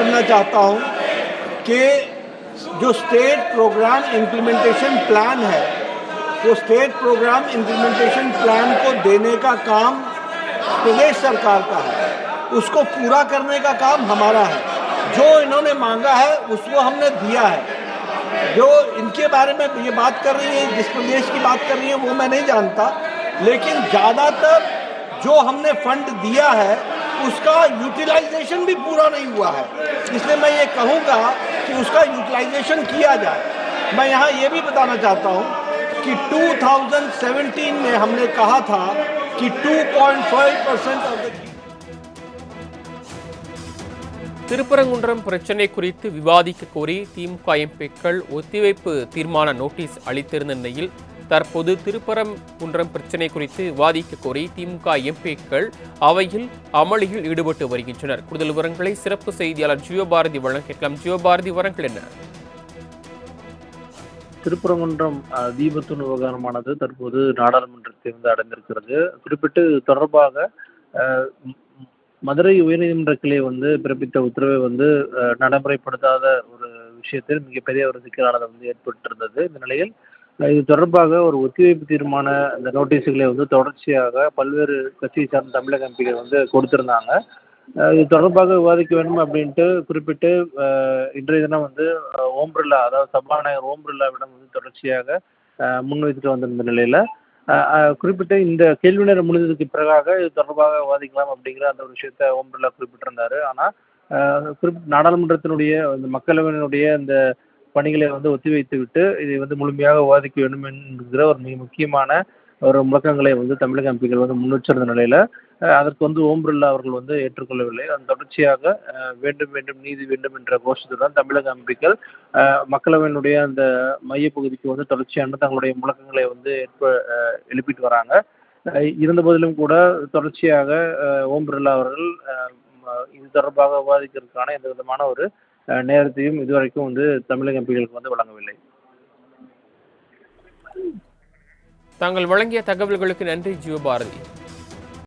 करना चाहता हूँ कि जो स्टेट प्रोग्राम इम्प्लीमेंटेशन प्लान है, वो स्टेट प्रोग्राम इम्प्लीमेंटेशन प्लान को देने का काम प्रदेश सरकार का है। उसको पूरा करने का काम हमारा है। जो इन्होंने मांगा है उसको हमने दिया है। जो इनके बारे में ये बात कर रही है, जिस प्रदेश की बात कर रही है, वो मैं नहीं जानता। लेकिन ज़्यादातर जो हमने फंड दिया है उसका यूटिलाइजेशन भी पूरा नहीं हुआ है इसलिए मैं ये कहूँगा कि उसका यूटिलाइजेशन किया जाए मैं यहाँ ये भी बताना चाहता हूँ कि 2017 में हमने कहा था कि 2.5 परसेंट ऑफ द திருப்பரங்குன்றம் பிரச்சினை குறித்து விவாதிக்க கோரி திமுக எம்பிக்கள் ஒத்திவைப்பு தீர்மான நோட்டீஸ் அளித்திருந்த நிலையில் தற்போது திருப்பரங்குன்றம் பிரச்சினை குறித்து விவாதிக்க கோரி திமுக எம்பிக்கள் அவையில் அமளியில் ஈடுபட்டு வருகின்றனர். கூடுதல் விவரங்களை சிறப்பு செய்தியாளர் ஜியோபாரதி வழங்க கேட்கலாம். ஜியோபாரதி விவரங்கள் என்ன? திருப்பரங்குன்றம் தீபத்துண் விவகாரமானது தற்போது நாடாளுமன்றத்தில் இருந்து அடைந்திருக்கிறது குறிப்பிட்டு தொடர்பாக மதுரை உயர்நீதிமன்ற கிளை வந்து பிறப்பித்த உத்தரவை வந்து நடைமுறைப்படுத்தாத ஒரு விஷயத்தில் மிகப்பெரிய ஒரு சிக்கலானது வந்து ஏற்பட்டிருந்தது. இந்த நிலையில் இது தொடர்பாக ஒரு ஒத்திவைப்பு தீர்மான அந்த நோட்டீஸுகளை வந்து தொடர்ச்சியாக பல்வேறு கட்சியை சார்ந்த தமிழக எம்பிகள் வந்து கொடுத்திருந்தாங்க. இது தொடர்பாக விவாதிக்க வேண்டும் அப்படின்ட்டு குறிப்பிட்டு இன்றைய தினம் வந்து ஓம் பிர்லா அதாவது சபாநாயகர் ஓம் பிர்லாவிடம் வந்து தொடர்ச்சியாக முன்வைத்துட்டு வந்திருந்த நிலையில் குறிப்பிட்டு இந்த கேள்வி நேரம் முடிந்ததுக்கு பிறகாக இது தொடர்பாக விவாதிக்கலாம் அப்படிங்கிற அந்த ஒரு விஷயத்த ஓம் பிர்லா குறிப்பிட்டிருந்தாரு. ஆனால் குறிப்பிட்ட நாடாளுமன்றத்தினுடைய இந்த மக்களவையினுடைய இந்த பணிகளை வந்து ஒத்திவைத்துவிட்டு இதை வந்து முழுமையாக விவாதிக்க வேண்டும் என்கிற ஒரு மிக முக்கியமான ஒரு முழக்கங்களை வந்து தமிழக எம்பிக்கள் வந்து முன்வச்சிருந்த நிலையில அதற்கு வந்து ஓம் பிர்லா அவர்கள் வந்து ஏற்றுக்கொள்ளவில்லை. அதன் தொடர்ச்சியாக வேண்டும் வேண்டும் நீதி வேண்டும் என்ற கோஷத்துடன் தமிழக எம்பிக்கள் மக்களவையினுடைய அந்த மையப்பகுதிக்கு வந்து தொடர்ச்சியான தங்களுடைய முழக்கங்களை வந்து ஏற்ப எழுப்பிட்டு வராங்க. இருந்த போதிலும் கூட தொடர்ச்சியாக ஓம் பிர்லா அவர்கள் இது தொடர்பாக விவாதிக்கிறதுக்கான எந்த விதமான ஒரு நேரத்தையும் இதுவரைக்கும் வந்து தமிழக எம்பிகளுக்கு வந்து வழங்கவில்லை. தாங்கள் வழங்கிய தகவல்களுக்கு நன்றி ஜியோபாரதி